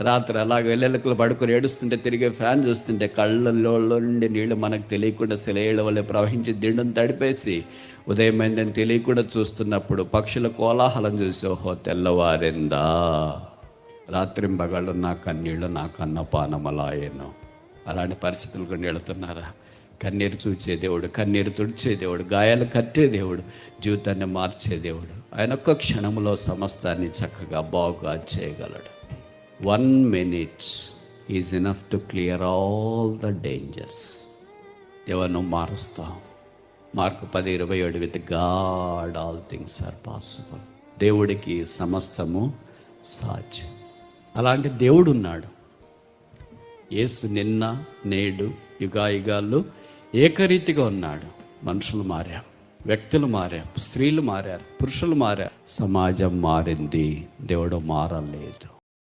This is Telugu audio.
రాత్రి అలాగ వెళ్ళెలకలు పడుకొని ఏడుస్తుంటే తిరిగే ఫ్యాన్ చూస్తుంటే కళ్ళల్లో నుండి నీళ్ళు మనకు తెలియకుండా సెలయేళ్ళ వల్ల ప్రవహించి దిండును తడిపేసి ఉదయమైందని తెలియకుండా చూస్తున్నప్పుడు పక్షుల కోలాహలం చూసి ఓహో తెల్లవారిందా? రాత్రింబగళ్ళు నా కన్నీళ్ళు నా కన్నపానమలాయను. అలాంటి పరిస్థితులు కొన్ని వెళుతున్నారా కన్నీరు చూచే దేవుడు కన్నీరు తుడిచే దేవుడు గాయాలు కట్టే దేవుడు జీవితాన్ని మార్చే దేవుడు. ఆయన ఒక్క క్షణంలో సమస్తాన్ని చక్కగా బాగుగా చేయగలడు. One minute is enough to clear all the dangers ఎవరినో మారుస్తాం. మార్కు పది ఇరవై ఏడు with God all things are possible. దేవుడికి సమస్తము సాధ్యం. అలాంటి దేవుడు ఉన్నాడు యేసు నిన్న నేడు యుగాయుగాలు ఏకరీతిగా ఉన్నాడు. మనుషులు మారారు వ్యక్తులు మారారు స్త్రీలు మారారు పురుషులు మారారు. సమాజం మారింది. దేవుడు మారలేదు.